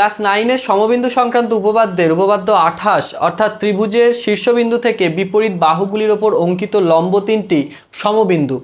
Class নাইনের সমবিন্দু সংক্রান্ত উপপাদ্যের উপপাদ্য আঠাশ, অর্থাৎ ত্রিভুজের শীর্ষবিন্দু থেকে বিপরীত বাহুগুলির ওপর অঙ্কিত লম্ব তিনটি সমবিন্দু।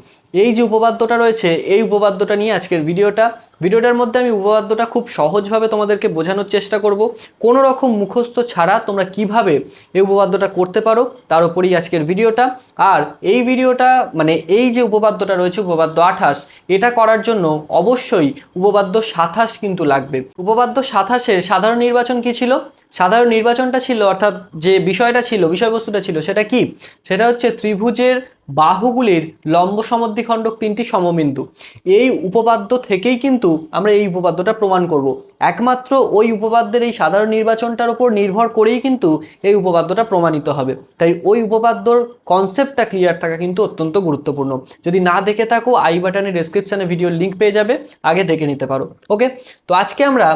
এই যে উপপাদ্যটা রয়েছে, এই উপপাদ্যটা নিয়ে আজকের ভিডিওটা। ভিডিওটার মধ্যে আমি উপপাদ্যটা খুব সহজভাবে তোমাদেরকে বোঝানোর চেষ্টা করব। কোনো রকম মুখস্থ ছাড়া তোমরা কীভাবে এই উপপাদ্যটা করতে পারো, তার উপরেই আজকের ভিডিওটা। আর এই ভিডিওটা মানে এই যে উপপাদ্যটা রয়েছে উপপাদ্য আঠাশ, এটা করার জন্য অবশ্যই উপপাদ্য সাতাশ কিন্তু লাগবে। উপপাদ্য সাতাশের সাধারণ নির্বাচন কি ছিল? সাধারণ নির্বাচনটা ছিল, অর্থাৎ যে বিষয়টা ছিল, বিষয়বস্তুটা ছিল, সেটা কি? সেটা হচ্ছে ত্রিভুজের বাহুগুলির লম্ব সমদ্বিখণ্ডক তিনটি সমবিন্দু। এই উপপাদ্য থেকেই কিন্তু আমরা এই উপপাদ্যটা প্রমাণ করব। একমাত্র ওই উপপাদ্যের এই সাধারণ নির্বাচনটার উপর নির্ভর করেই কিন্তু এই উপপাদ্যটা প্রমাণিত হবে। তাই ওই উপপাদ্যর কনসেপ্টটা ক্লিয়ার থাকা কিন্তু অত্যন্ত গুরুত্বপূর্ণ। যদি না দেখে থাকো আই বাটনে ডেসক্রিপশনে ভিডিওর লিঙ্ক পেয়ে যাবে, আগে দেখে নিতে পারো। ওকে তো আজকে আমরা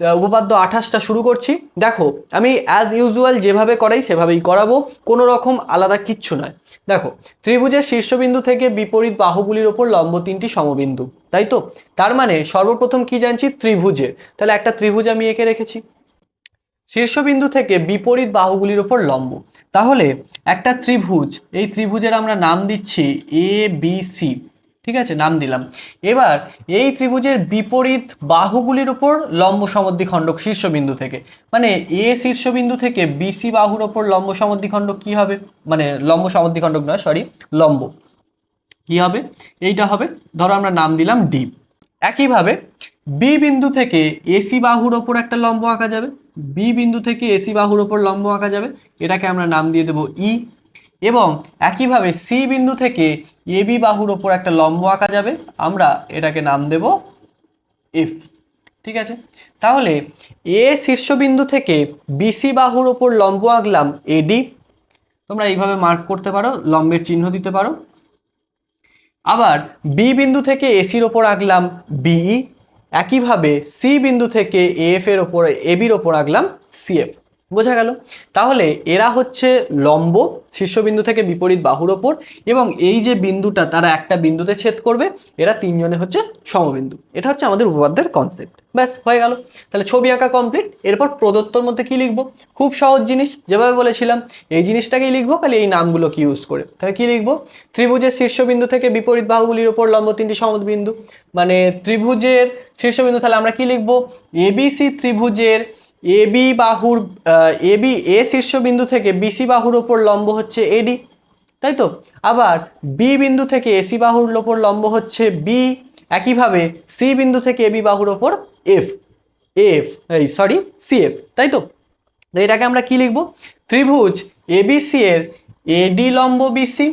উপপাদ্য আঠাশটা শুরু করছি। দেখো, আমি অ্যাজ ইউজুয়াল যেভাবে করাই সেভাবেই করাবো কোনো রকম আলাদা কিচ্ছু নয়। দেখো, ত্রিভুজের শীর্ষবিন্দু থেকে বিপরীত বাহুগুলির ওপর লম্ব তিনটি সমবিন্দু, তাই তো? তার মানে সর্বপ্রথম কি জানছি? ত্রিভুজের। তাহলে একটা ত্রিভুজ আমি এঁকে রেখেছি। শীর্ষবিন্দু থেকে বিপরীত বাহুগুলির ওপর লম্ব। তাহলে একটা ত্রিভুজ, এই ত্রিভুজের আমরা নাম দিচ্ছি এ বি সি ঠিক আছে, নাম দিলাম। এবার এই ত্রিভুজের বিপরীত বাহুগুলির উপর লম্ব সমদ্বিখণ্ডক শীর্ষবিন্দু থেকে। মানে এ শীর্ষবিন্দু থেকে বিসি বাহুর ওপর লম্ব সমদ্বিখণ্ডক কি হবে? মানে লম্ব সমদ্বিখণ্ডক নয় সরি লম্ব। কি হবে? এইটা হবে, ধরো আমরা নাম দিলাম ডি একইভাবে বি বিন্দু থেকে এসি বাহুর ওপর একটা লম্ব আঁকা যাবে। বি বিন্দু থেকে এসি বাহুর ওপর লম্ব আঁকা যাবে। এটাকে আমরা নাম দিয়ে দেবো ই এবং একইভাবে সি বিন্দু থেকে এবি বাহুর ওপর একটা লম্ব আঁকা যাবে। আমরা এটাকে নাম দেব এফ ঠিক আছে? তাহলে এ শীর্ষবিন্দু থেকে বিসি বাহুর ওপর লম্ব আঁকলাম এডি তোমরা এইভাবে মার্ক করতে পারো, লম্বের চিহ্ন দিতে পারো। আবার বি বিন্দু থেকে এসির ওপর আঁকলাম বিই একইভাবে সি বিন্দু থেকে এফ এর ওপর এবির ওপর আঁকলাম সিএফ বোঝা গেল। তাহলে এরা হচ্ছে লম্ব, শীর্ষবিন্দু থেকে বিপরীত বাহুর ওপর এবং এই যে বিন্দুটা তারা একটা বিন্দুতে ছেদ করবে, এরা তিনজনে হচ্ছে সমবিন্দু। এটা হচ্ছে আমাদের উপপাদ্যের কনসেপ্ট ব্যাস, হয়ে গেল। তাহলে ছবি আঁকা কমপ্লিট এরপর প্রদত্তর মধ্যে কি লিখব? খুব সহজ জিনিস, যেভাবে বলেছিলাম, এই জিনিসটাকেই লিখব, খালি এই নামগুলোকে ইউজ করে। তাহলে কি লিখব? ত্রিভুজের শীর্ষবিন্দু থেকে বিপরীত বাহুগুলির ওপর লম্ব তিনটি সমবিন্দু। মানে ত্রিভুজের শীর্ষবিন্দু, তাহলে আমরা কি লিখব? এবিসি ত্রিভুজের এবি বাহুর এবি এ শীর্ষবিন্দু থেকে বিসি বাহুর ওপর লম্ব হচ্ছে এডি তাই তো? আবার বি বিন্দু থেকে এসি বাহুর ওপর লম্ব হচ্ছে বি, একইভাবে সি বিন্দু থেকে এবি বাহুর ওপর এফ এফ, এই সরি সিএফ তাই তো? এটাকে আমরা কি লিখব? ত্রিভুজ এবিসি এর এডি লম্ব বিসি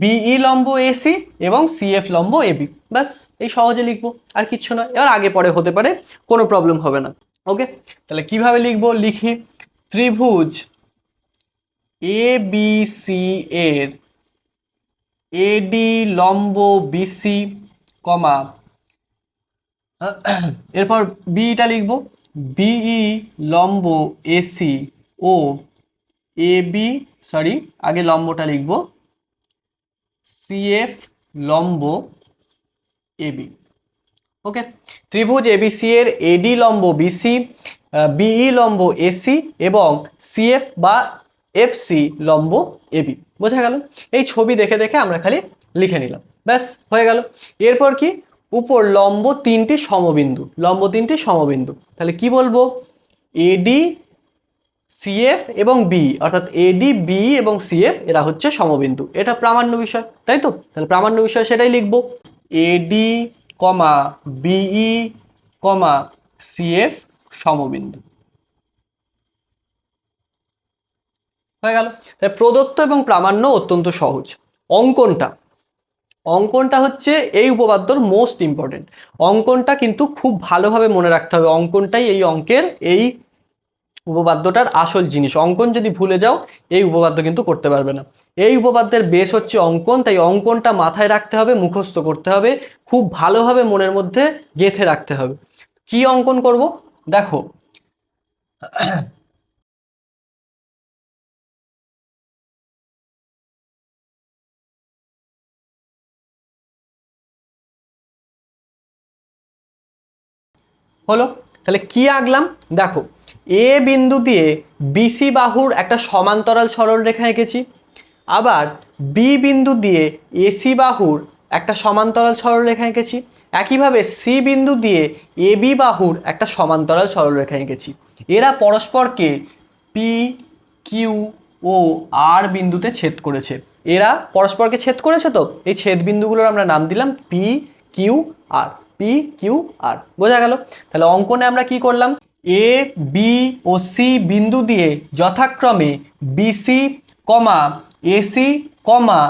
বিই লম্ব এসি এবং সিএফ লম্ব এবি ব্যাস, এই সহজে লিখব, আর কিচ্ছু নয়, এবার আগে পরে হতে পারে, কোনো প্রবলেম হবে না। ওকে তাহলে কীভাবে লিখব? লিখি, ত্রিভুজ এ বি সি এর এডি লম্ব বিসি কমা। এরপর বিটা লিখব। বিই লম্ব এসি ও এ বি সরি আগে লম্বটা লিখব। সিএফ লম্ব এবি ওকে ত্রিভুজ এবিসি এর এডি লম্ব বিসি বিই লম্ব এসি এবং সিএফ বা এফসি লম্ব এবি বোঝা গেল? এই ছবি দেখে দেখে আমরা খালি লিখে নিলাম। ব্যাস, হয়ে গেল। এরপর কি? উপর লম্ব তিনটি সমবিন্দু, লম্ব তিনটি সমবিন্দু। তাহলে কি বলব? এডি সিএফ এবং বি অর্থাৎ এডি বি এবং সিএফ এরা হচ্ছে সমবিন্দু। এটা প্রামাণ্য বিষয়, তাই তো? তাহলে প্রামাণ্য বিষয় সেটাই লিখব। এডি কমা বিই কমা সিএফ সমবিন্দু। হয়ে গেল। তাই প্রদত্ত এবং প্রামাণ্য অত্যন্ত সহজ। অঙ্কনটা। অঙ্কনটা হচ্ছে এই উপপাদ্যর মোস্ট ইম্পর্টেন্ট অঙ্কনটা কিন্তু খুব ভালোভাবে মনে রাখতে হবে। অঙ্কনটাই এই অঙ্কের এই উপপাদ্যটার আসল জিনিস, অঙ্কন যদি ভুলে যাও, এই উপপাদ্য কিন্তু করতে পারবে না। এই উপপাদ্যের বেশ হচ্ছে অঙ্কন, তাই অঙ্কনটা মাথায় রাখতে হবে, মুখস্থ করতে হবে, খুব ভালোভাবে মনের মধ্যে গেঁথে রাখতে হবে। কি অঙ্কন করব? দেখো, হলো, তাহলে কি আঁকলাম? দেখো এ বিন্দু দিয়ে বিসি বাহুর একটা সমান্তরাল সরল রেখা এঁকেছি। আবার বি বিন্দু দিয়ে এসি বাহুর একটা সমান্তরাল সরলরেখা এঁকেছি। একইভাবে সি বিন্দু দিয়ে এবি বাহুর একটা সমান্তরাল সরলরেখা এঁকেছি। এরা পরস্পরকে পি কিউ ও আর বিন্দুতে ছেদ করেছে। এরা পরস্পরকে ছেদ করেছে তো? এই ছেদ বিন্দুগুলোর আমরা নাম দিলাম P Q R P Q R বোঝা গেল? তাহলে অঙ্কনে আমরা কি করলাম? এ বি ও সি বিন্দু দিয়ে যথাক্রমে বিসি কমা এসি কমা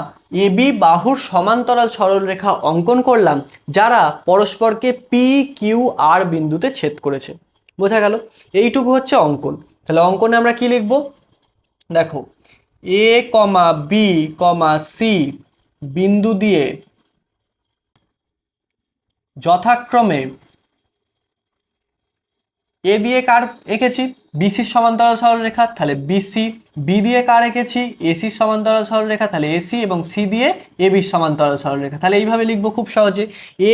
এবি বাহুর সমান্তরাল সরলরেখা অঙ্কন করলাম, যারা পরস্পরকে পি কিউ আর বিন্দুতে ছেদ করেছে। বোঝা গেল? এইটুকু হচ্ছে অঙ্কন। তাহলে অঙ্কনে আমরা কি লিখব? দেখো এ কমা বি কমা সি বিন্দু দিয়ে যথাক্রমে এ দিয়ে কার এঁকেছি? বিসির সমান্তরাল সরলরেখা তাহলে বিসি বি দিয়ে কার এঁকেছি? এসির সমান্তরাল সরলরেখা তাহলে এসি এবং সি দিয়ে এ বির সমান্তরাল সরলরেখা তাহলে এইভাবে লিখব খুব সহজে।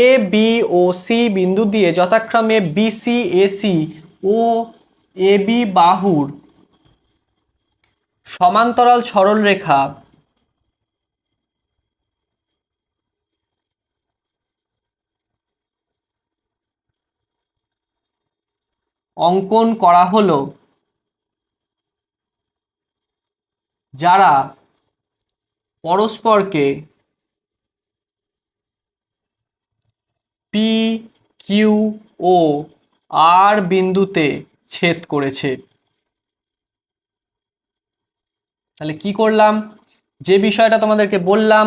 এ বি ও সি বিন্দু দিয়ে যথাক্রমে বিসি এসি ও এ বি বাহুর সমান্তরাল সরলরেখা অঙ্কন করা হলো। যারা পরস্পরকে পি কিউ ও আর বিন্দুতে ছেদ করেছে। তাহলে কি করলাম? যে বিষয়টা তোমাদেরকে বললাম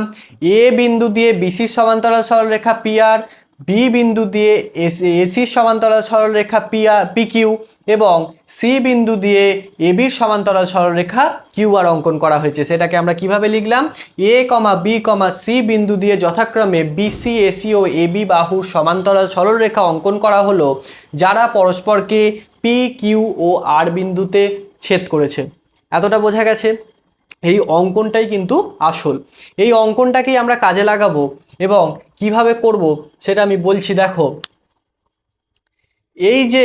এ বিন্দু দিয়ে বিসির সমান্তরাল সরলরেখা পি আর বি বিন্দু দিয়ে এসির সমান্তরাল সরলরেখা পি আর পি কিউ এবং সি বিন্দু দিয়ে এবির সমান্তরাল সরলরেখা কিউ আর অঙ্কন করা হয়েছে। সেটাকে আমরা কীভাবে লিখলাম? এ কমা বি কমা সি বিন্দু দিয়ে যথাক্রমে বিসি এসি ও এবি বাহুর সমান্তরাল সরলরেখা অঙ্কন করা হলো, যারা পরস্পরকে পি কিউ ও আর বিন্দুতে ছেদ করেছে। এতটা বোঝা গেছে? এই অঙ্কনটাই কিন্তু আসল। এই অঙ্কনটাকেই আমরা কাজে লাগাবো। এবং কীভাবে করব সেটা আমি বলছি, দেখো। এই যে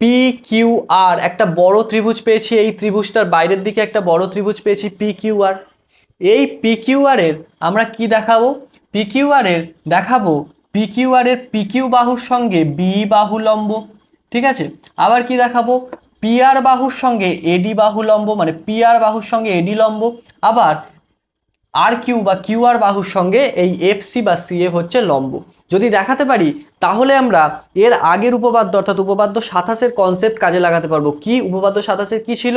পি কিউ আর একটা বড় ত্রিভুজ পেয়েছি, এই ত্রিভুজটার বাইরের দিকে একটা বড় ত্রিভুজ পেয়েছি পি কিউ আর এই পি কিউ আর এর আমরা কি দেখাবো? পি কিউ আর এর দেখাবো পি কিউ আর এর পি কিউ বাহুর সঙ্গে বি বাহু লম্ব ঠিক আছে? আবার কি দেখাবো? পিআর বাহুর সঙ্গে এডি বাহু লম্ব মানে পিআর বাহুর সঙ্গে এডি লম্ব। আবার আর কিউ বা কিউ আর বাহুর সঙ্গে এই এফ সি বা সিএফ হচ্ছে লম্ব। যদি দেখাতে পারি, তাহলে আমরা এর আগের উপপাদ্য অর্থাৎ উপপাদ্য সাতাশের কনসেপ্ট কাজে লাগাতে পারব। কি উপপাদ্য সাতাশের কি ছিল?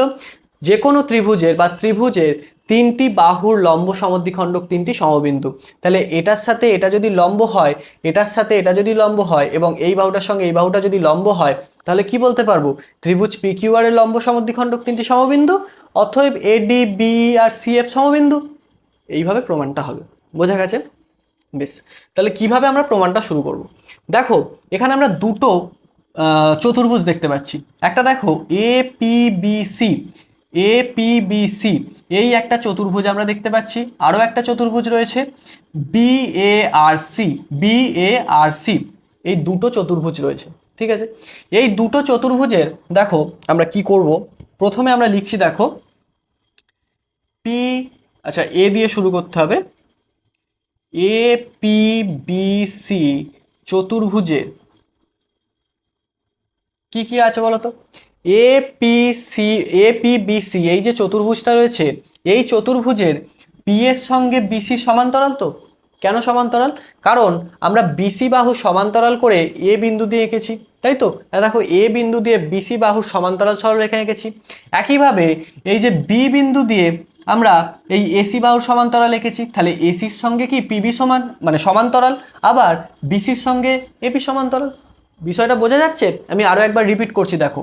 যে কোনো ত্রিভুজের বা ত্রিভুজের তিনটি বাহুর লম্ব সমদ্বিখণ্ডক তিনটি সমবিন্দু। তাহলে এটার সাথে এটা যদি লম্ব হয়, এটার সাথে এটা যদি লম্ব হয় এবং এই বাহুটার সঙ্গে এই বাহুটা যদি লম্ব হয়, তাহলে কি বলতে পারব? ত্রিভুজ পি কিউ আর এর লম্ব সমদ্বিখণ্ডক তিনটি সমবিন্দু অথব এডি বি আর সি এফ সমবিন্দু। এইভাবে প্রমাণটা হবে। বোঝা গেছে? বেশ। তাহলে কীভাবে আমরা প্রমাণটা শুরু করব? দেখো, এখানে আমরা দুটো চতুর্ভুজ দেখতে পাচ্ছি। একটা দেখো A P B C A P B C এই একটা চতুর্ভুজ আমরা দেখতে পাচ্ছি। আরও একটা চতুর্ভুজ রয়েছে। B A R C B A R C এই দুটো চতুর্ভুজ রয়েছে। ঠিক আছে? এই দুটো চতুর্ভুজের, দেখো, আমরা কি করব? প্রথমে আমরা লিখছি, দেখো পি আচ্ছা এ দিয়ে শুরু করতে হবে। এ পি বি সি চতুর্ভুজে কি কি আছে বলো তো A P C A P B C এই যে চতুর্ভুজটা রয়েছে, এই চতুর্ভুজের পি এর সঙ্গে বিসি সমান্তরাল তো? কেন সমান্তরাল? কারণ আমরা বিসি বাহু সমান্তরাল করে এ বিন্দু দিয়ে এঁকেছি, তাই তো? দেখো এ বিন্দু দিয়ে বিসি বাহু সমান্তরাল সরলরেখা এঁকেছি। একইভাবে এই যে বি বিন্দু দিয়ে আমরা এই এসি বাহুর সমান্তরাল এঁকেছি। তাহলে এসির সঙ্গে কি পিবি সমান? মানে সমান্তরাল। আবার বিসির সঙ্গে এপি সমান্তরাল। বিষয়টা বোঝা যাচ্ছে? আমি আরও একবার রিপিট করছি, দেখো।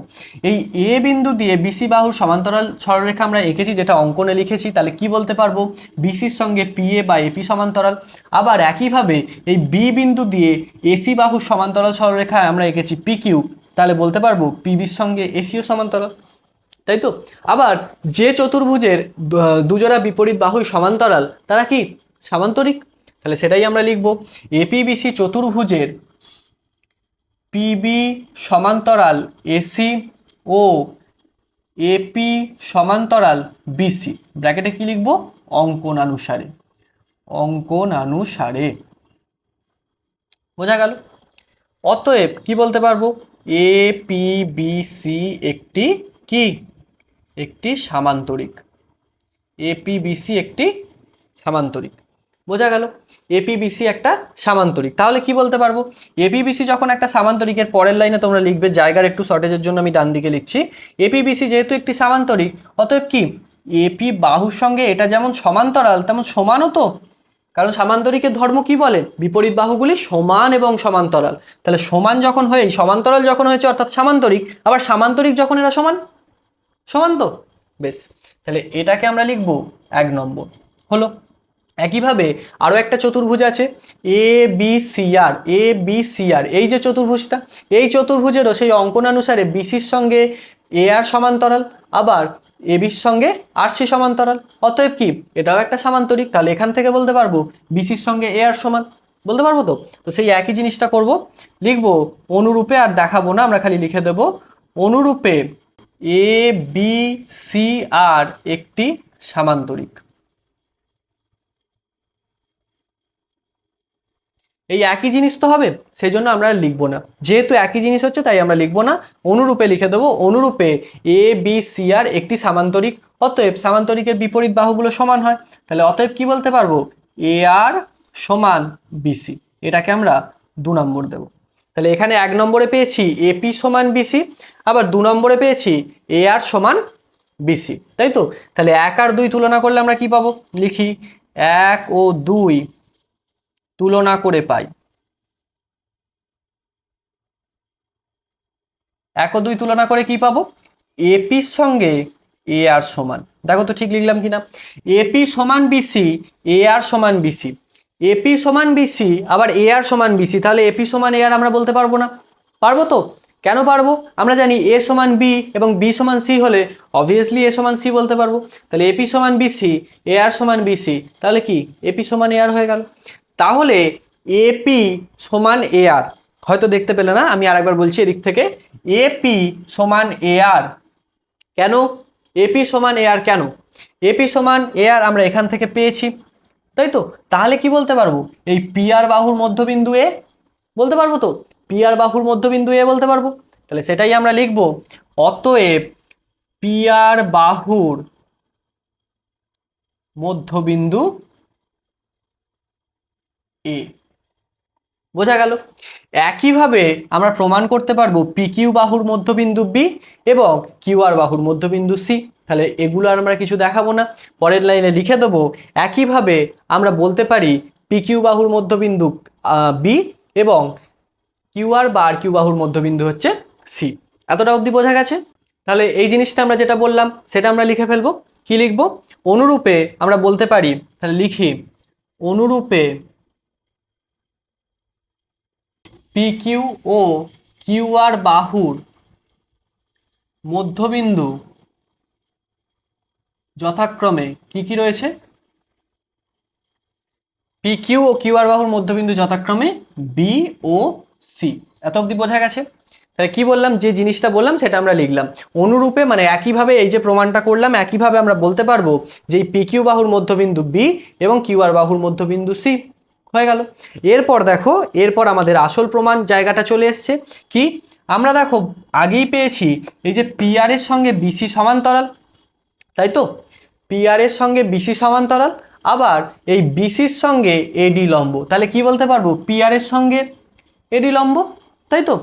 এই এ বিন্দু দিয়ে বিসি বাহুর সমান্তরাল সরলরেখা আমরা এঁকেছি, যেটা অঙ্কনে লিখেছি। তাহলে কি বলতে পারব? বিসির সঙ্গে পিএ বা এপি সমান্তরাল। আবার একইভাবে এই বি বিন্দু দিয়ে এসি বাহুর সমান্তরাল সরলরেখা আমরা এঁকেছি পি কিউ তাহলে বলতে পারব পিবির সঙ্গে এসিও সমান্তরাল। তাই তো? আবার যে চতুর্ভুজের দুজোড়া বিপরীত বাহুই সমান্তরাল, তারা কি সামান্তরিক? তাহলে সেটাই আমরা লিখব। এপিবিসি চতুর্ভুজের পিবি সমান্তরাল এসি ও এপি সমান্তরাল বিসি ব্র্যাকেটে কি লিখব? অঙ্কনানুসারে। অঙ্কনানুসারে। বোঝা গেল? অতএব কি বলতে পারব? এ পি বি সি একটি কি? একটি সামান্তরিক। এপিবিসি একটি সামান্তরিক। বোঝা গেল? এপিবিসি একটা সামান্তরিক। তাহলে কি বলতে পারব? এপিবিসি যখন একটা সামান্তরিকের পরের লাইনে তোমরা লিখবে, জায়গার একটু শর্টেজের জন্য আমি ডান দিকে লিখছি। এপিবিসি যেহেতু একটি সামান্তরিক, অতএব কি? এপি বাহুর সঙ্গে এটা যেমন সমান্তরাল, তেমন সমানও তো। কারণ সামান্তরিকের ধর্ম কি বলে? বিপরীত বাহুগুলি সমান এবং সমান্তরাল। তাহলে সমান যখন হয়ে, সমান্তরাল যখন হয়েছে অর্থাৎ সামান্তরিক, আবার সামান্তরিক যখন এরা সমান? সমান তো? বেশ, তাহলে এটাকে আমরা লিখব এক নম্বর। হলো, একইভাবে আরও একটা চতুর্ভুজ আছে A B C R A B C R এই যে চতুর্ভুজটা, এই চতুর্ভুজেরও সেই অঙ্কনানুসারে বিসির সঙ্গে এ আর সমান্তরাল, আবার এ বির সঙ্গে আর সি সমান্তরাল। অতএব কি, এটাও একটা সামান্তরিক, তাহলে এখান থেকে বলতে পারব বিসির সঙ্গে এ আর সমান। বলতে পারব তো? তো সেই একই জিনিসটা করব, লিখব অনুরূপে আর দেখাবো না, আমরা খালি লিখে দেব অনুরূপে এ বি সি আর একটি সামান্তরিক। এই একই জিনিস তো হবে সেই জন্য আমরা লিখব না। যেহেতু একই জিনিস হচ্ছে, তাই আমরা লিখব না। অনুরূপে লিখে দেবো, অনুরূপে এ বি সি আর একটি সামান্তরিক। অতএব সামান্তরিকের বিপরীত বাহুগুলো সমান হয়। তাহলে অতএব কি বলতে পারব? এ আর সমান বিসি এটাকে আমরা দু নম্বর দেব। তাহলে এখানে এক নম্বরে পেয়েছি এপি সমান বিসি আবার দু নম্বরে পেয়েছি এ আর সমান বিসি তাই তো? তাহলে এক আর দুই তুলনা করলে আমরা কি পাবো? লিখি এক ও দুই তুলনা করে পাই। এক ও দুই তুলনা করে কি পাবো? এপির সঙ্গে এ আর সমান। দেখো তো ঠিক লিখলাম কিনা। এপি সমান বিসি এ আর সমান বিসি এপি সমান বিসি আবার এ আর সমান বিসি তাহলে এপি সমান এ আর আমরা বলতে পারব না। পারব তো? কেন পারব? আমরা জানি এ সমান বি এবং বি সমান সি হলে অবভিয়াসলি এ সমান সি বলতে পারব। তাহলে এপি সমান বিসি এ আর সমান বিসি তাহলে কি? এপি সমান এ আর হয়ে গেল। তাহলে এপি সমান এ আর হয়তো দেখতে পেলে না? আমি আরেকবার বলছি এদিক থেকে। এপি সমান এ আর কেন? এপি সমান এ আর কেন? এপি সমান এ আর আমরা এখান থেকে পেয়েছি। তাই তো? তাহলে কি বলতে পারব? এই পি আর বাহুর মধ্যবিন্দু এ বলতে পারব তো? পি আর বাহুর মধ্যবিন্দু এ বলতে পারব? তাহলে সেটাই আমরা লিখব। অতএব পি আর বাহুর মধ্যবিন্দু এ। বোঝা গেল। একইভাবে আমরা প্রমাণ করতে পারব পি কিউ বাহুর মধ্যবিন্দু বি এবং কিউ আর বাহুর মধ্যবিন্দু সি তাহলে এগুলো আর আমরা কিছু দেখাবো না। পরের লাইনে লিখে দেবো, একইভাবে আমরা বলতে পারি পি কিউ বাহুর মধ্যবিন্দু বি এবং কিউ আর বা আর কিউ বাহুর মধ্যবিন্দু হচ্ছে সি এতটা অবধি বোঝা গেছে? তাহলে এই জিনিসটা আমরা যেটা বললাম, সেটা আমরা লিখে ফেলব। কি লিখব? অনুরূপে আমরা বলতে পারি, তাহলে লিখি, অনুরূপে পি কিউ ও কিউ আর বাহুর মধ্যবিন্দু, যথাক্রমে কি কি রয়েছে? পি কিউ ও কিউ আর বাহুর মধ্যবিন্দু, যথাক্রমে বি ও সি এত অবধি বোঝা গেছে? তাহলে কি বললাম? যে জিনিসটা বললাম, সেটা আমরা লিখলাম। অনুরূপে মানে একইভাবে এই যে প্রমাণটা করলাম, একইভাবে আমরা বলতে পারব যে এই পি কিউ বাহুর মধ্যবিন্দু বি এবং কিউ আর বাহুর মধ্যবিন্দু সি হয়ে গেল। এরপর দেখো, এরপর আমাদের আসল প্রমাণ জায়গাটা চলে এসছে। কি? আমরা দেখো, আগেই পেয়েছি এই যে পিআর এর সঙ্গে বিসি সমান্তরাল, তাই তো? পিআর এর সঙ্গে বিসি সমান্তরাল, আবার এই বিসির সঙ্গে এডি লম্ব। তাহলে কি বলতে পারব? পিআর এর সঙ্গে এডি লম্ব, তাই তো?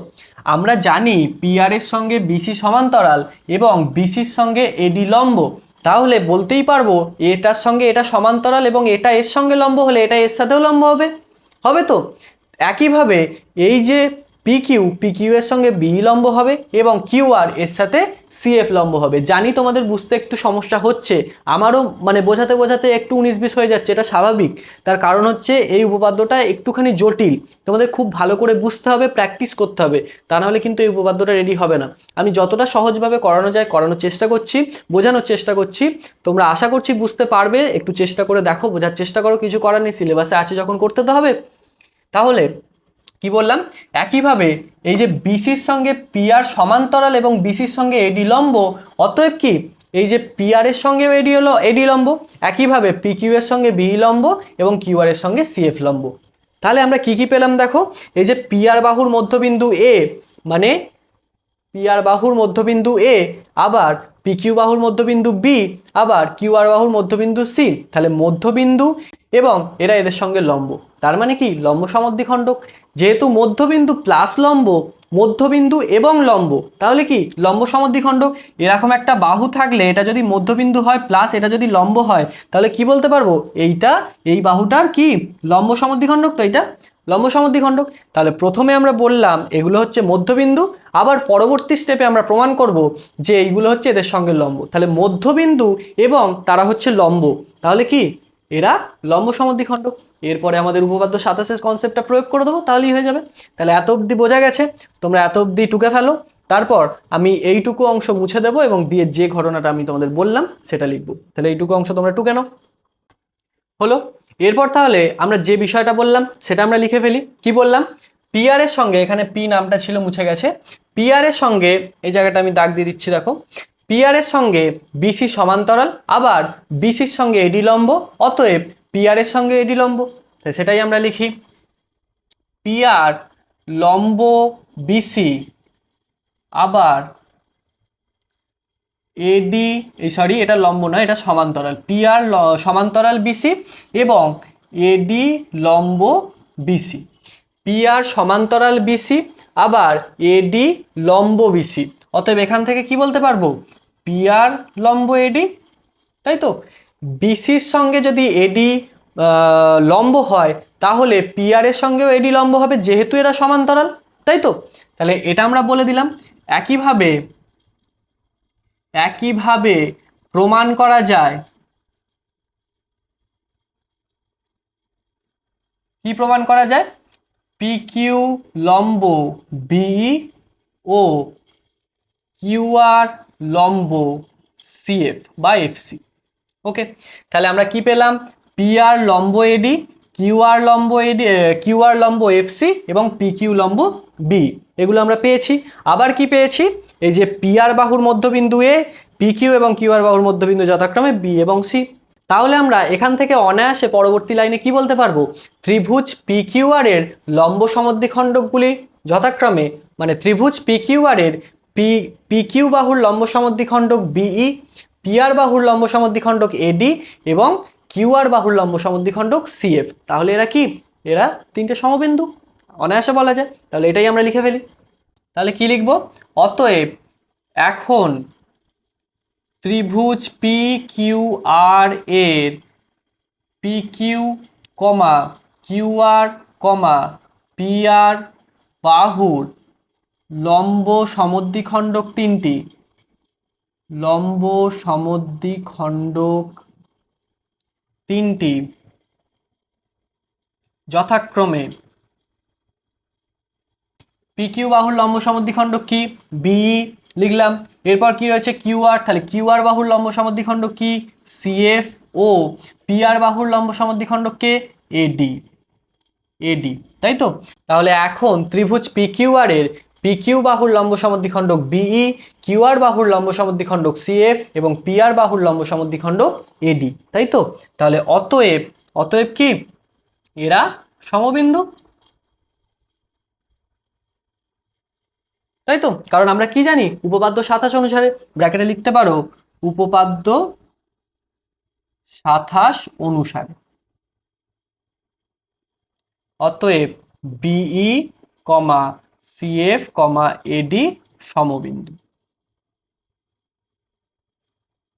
আমরা জানি পিআর এর সঙ্গে বিসি সমান্তরাল এবং বিসির সঙ্গে এডি লম্ব। তাহলে বলতেই পারব, এটার সঙ্গে এটা সমান্তরাল এবং এটা এর সঙ্গে লম্ব হলে এটা এর সাথেও লম্ব হবে। হবে তো? একইভাবে এই যে পি কিউ পি কিউ এর সঙ্গে বি লম্ব হবে এবং কিউ আর এর সাথে সিএফ লম্ব হবে। জানি তোমাদের বুঝতে একটু সমস্যা হচ্ছে। আমারও মানে বোঝাতে বোঝাতে একটু উনিশ বিশ হয়ে যাচ্ছে, এটা স্বাভাবিক। তার কারণ হচ্ছে এই উপপাদ্যটা একটুখানি জটিল। তোমাদের খুব ভালো করে বুঝতে হবে, প্র্যাকটিস করতে হবে। তা নাহলে কিন্তু এই উপপাদ্যটা রেডি হবে না। আমি যতটা সহজভাবে করানো যায় করানোর চেষ্টা করছি, বোঝানোর চেষ্টা করছি। তোমরা আশা করছি বুঝতে পারবে। একটু চেষ্টা করে দেখো, বোঝার চেষ্টা করো। কিছু করার নেই সিলেবাসে আছে যখন করতে তো হবে। তাহলে কি বললাম? একইভাবে এই যে বিসির সঙ্গে পিআর সমান্তরাল এবং বিসির সঙ্গে এডি লম্ব, অতএব কি? এই যে পিআর এর সঙ্গে এডি হলো, এডি লম্ব। একইভাবে পিকিউ এর সঙ্গে বি লম্ব এবং কিউআর এর সঙ্গে সিএফ লম্ব। তাহলে আমরা কি কি পেলাম দেখো? এই যে পিআর বাহুর মধ্যবিন্দু এ মানে পিআর বাহুর মধ্যবিন্দু এ, আবার পিকিউ বাহুর মধ্যবিন্দু বি, আবার কিউআর বাহুর মধ্যবিন্দু সি। তাহলে মধ্যবিন্দু এবং এরা এদের সঙ্গে লম্ব। তার মানে কি? লম্ব সমদ্বিখণ্ডক। যেহেতু মধ্যবিন্দু প্লাস লম্ব, মধ্যবিন্দু এবং লম্ব, তাহলে কি? লম্ব সমদ্বিখণ্ডক এরকম একটা বাহু থাকলে এটা যদি মধ্যবিন্দু হয় প্লাস এটা যদি লম্ব হয়, তাহলে কি বলতে পারব? এইটা, এই বাহুটার কি? লম্ব সমদ্বিখণ্ডক তো এটা লম্ব সমদ্বিখণ্ডক তাহলে প্রথমে আমরা বললাম এগুলো হচ্ছে মধ্যবিন্দু, আবার পরবর্তী স্টেপে আমরা প্রমাণ করব যে এইগুলো হচ্ছে এদের সঙ্গে লম্ব। তাহলে মধ্যবিন্দু এবং তারা হচ্ছে লম্ব, তাহলে কি? এরা লম্ব সমদ্বিখণ্ডক এরপরে আমাদের উপপাদ্য সাতাশের কনসেপ্টটা প্রয়োগ করে দেবো, তাহলেই হয়ে যাবে। তাহলে এত অবধি বোঝা গেছে, তোমরা এত অবধি টুকে ফেলো। তারপর আমি এইটুকু অংশ মুছে দেবো এবং দিয়ে যে ঘটনাটা আমি তোমাদের বললাম, সেটা লিখব। তাহলে এইটুকু অংশ তোমরা টুকে নাও। হলো? এরপর তাহলে আমরা যে বিষয়টা বললাম, সেটা আমরা লিখে ফেলি। কি বললাম? পিআর এর সঙ্গে, এখানে পি নামটা ছিল, মুছে গেছে। পিআর এর সঙ্গে, এই জায়গাটা আমি দাগ দিয়ে দিচ্ছি, দেখো। পিআর এর সঙ্গে বিসি সমান্তরাল, আবার বিসির সঙ্গে এডি লম্ব, অতএব পিআর এর সঙ্গে এডি লম্ব। তাই সেটাই আমরা লিখি। পিআর লম্ব বিসি আবার এডি এই সরি এটা লম্ব নয়, এটা সমান্তরাল। পিআর সমান্তরাল বিসি এবং এডি লম্ব বিসি পিআর সমান্তরাল বিসি আবার এডি লম্ব বিসি অতএব এখান থেকে কি বলতে পারব? পিআর লম্ব এডি তাই তো? বিসির সঙ্গে যদি এডি লম্ব হয়, তাহলে পিআর এর সঙ্গেও এডি লম্ব হবে, যেহেতু এরা সমান্তরাল, তাই তো? তাহলে এটা আমরা বলে দিলাম। একইভাবে একইভাবে প্রমাণ করা যায়। কি প্রমাণ করা যায়? পি কিউ লম্ব বিই ও কিউআর লম্ব সিএফ বা এফসি ওকে, তাহলে আমরা কি পেলাম? পিআর লম্ব এডি কিউআর লম্ব এডি কিউআর লম্ব এফসি এবং পি কিউ লম্ব বি এগুলো আমরা পেয়েছি। আবার কি পেয়েছি? এই যে পিআর বাহুর মধ্যবিন্দু এ পি কিউ এবং কিউআর বাহুর মধ্যবিন্দু যথাক্রমে বি এবং সি তাহলে আমরা এখান থেকে অনায়াসে পরবর্তী লাইনে কি বলতে পারব? ত্রিভুজ পি কিউআর এর লম্ব সমদ্বিখণ্ডকগুলি যথাক্রমে মানে ত্রিভুজ পি কিউআর এর পি পি কিউ বাহুর লম্ব সমদ্বিখণ্ডক বিই পিআর বাহুর লম্ব সমদ্বিখণ্ডক এডি এবং কিউআর বাহুর লম্ব সমদ্বিখণ্ডক সিএফ তাহলে এরা কি? এরা তিনটে সমবিন্দু। অনায়াসে বলা যায়। তাহলে এটাই আমরা লিখে ফেলি। তাহলে কি লিখব? অতএব এখন ত্রিভুজ পি কিউ আর এর P Q comma Q R comma P R বাহুর লম্ব সমদ্বিখণ্ডক তিনটি লম্ব সমদ্বিখণ্ডক তিনটি যথাক্রমে পিকিউ বাহুর লম্ব সমদ্বিখণ্ডক কি? বি লিখলাম। এরপর কি রয়েছে? কিউআর তাহলে কিউআর বাহুর লম্ব সমদ্বিখণ্ডক কি? সিএফ ও পিআর বাহুর লম্ব সমদ্বিখণ্ডক কে? এডি এডি তাই তো? তাহলে এখন ত্রিভুজ পিকিউআর এর পিকিউ বাহুর লম্ব সমদ্বিখণ্ডক বিই কিউআর বাহুর লম্ব সমদ্বিখণ্ডক সিএফ এবং পিআর বাহুর লম্ব সমদ্বিখণ্ডক এডি তাই তো? তাহলে অতএব অতএব কি? এরা সমবিন্দু। তাই তো? কারণ আমরা কি জানি? উপপাদ্য সাতাশ অনুসারে ব্র্যাকেটে লিখতে পারো, উপপাদ্য সাতাশ অনুসারে। অতএব বিই কমা সিএফ কমা এডি সমবিন্দু।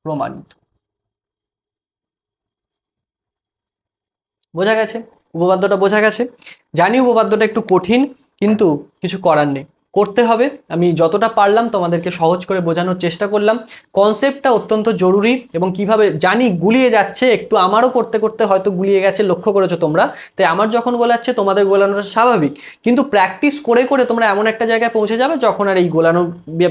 প্রমাণিত। বোঝা গেছে? উপপাদ্যটা বোঝা গেছে? জানি উপপাদ্যটা একটু কঠিন, কিন্তু কিছু করার নেই। করতে হবে। আমি যতটা পারলাম তোমাদেরকে সহজ করে বোঝানোর চেষ্টা করলাম। কনসেপ্টটা অত্যন্ত জরুরি এবং কীভাবে জানি গুলিয়ে যাচ্ছে, একটু আমারও করতে করতে হয়তো গুলিয়ে গেছে, লক্ষ্য করেছ তোমরা। তাই আমার যখন গোলাচ্ছে, তোমাদের গোলানোটা স্বাভাবিক। কিন্তু প্র্যাকটিস করে করে তোমরা এমন একটা জায়গায় পৌঁছে যাবে যখন আর এই গোলানোর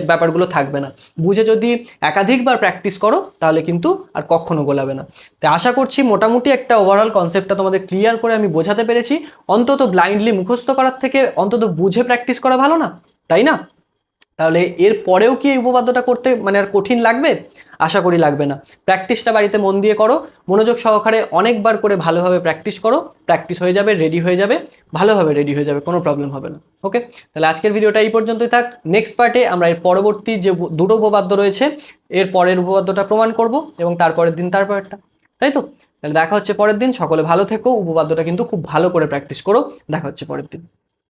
ব্যাপারগুলো থাকবে না। বুঝে যদি একাধিকবার প্র্যাকটিস করো, তাহলে কিন্তু আর কখনো গোলাবে না। তাই আশা করছি মোটামুটি একটা ওভারঅল কনসেপ্টটা তোমাদের ক্লিয়ার করে আমি বোঝাতে পেরেছি। অন্তত ব্লাইন্ডলি মুখস্থ করার থেকে অন্তত বুঝে প্র্যাকটিস করা ভালো না? তাই না? তাহলে এর পরেও কি এই উপপাদ্যটা করতে মানে আর কঠিন লাগবে? আশা করি লাগবে না। প্র্যাকটিসটা বাড়িতে মন দিয়ে করো, মনোযোগ সহকারে অনেকবার করে ভালোভাবে প্র্যাকটিস করো প্র্যাকটিস হয়ে যাবে রেডি হয়ে যাবে, ভালোভাবে রেডি হয়ে যাবে, কোনো প্রবলেম হবে না। ওকে তাহলে আজকের ভিডিওটা এই পর্যন্তই থাক। নেক্সট পার্টে আমরা এর পরবর্তী যে দুটো উপপাদ্য রয়েছে, এর পরের উপপাদ্যটা প্রমাণ করব এবং তারপরের দিন তারপরেরটা তাই তো? তাহলে দেখা হচ্ছে পরের দিন। সকলে ভালো থেকো। উপপাদ্যটা কিন্তু খুব ভালো করে প্র্যাকটিস করো। দেখা হচ্ছে পরের দিন।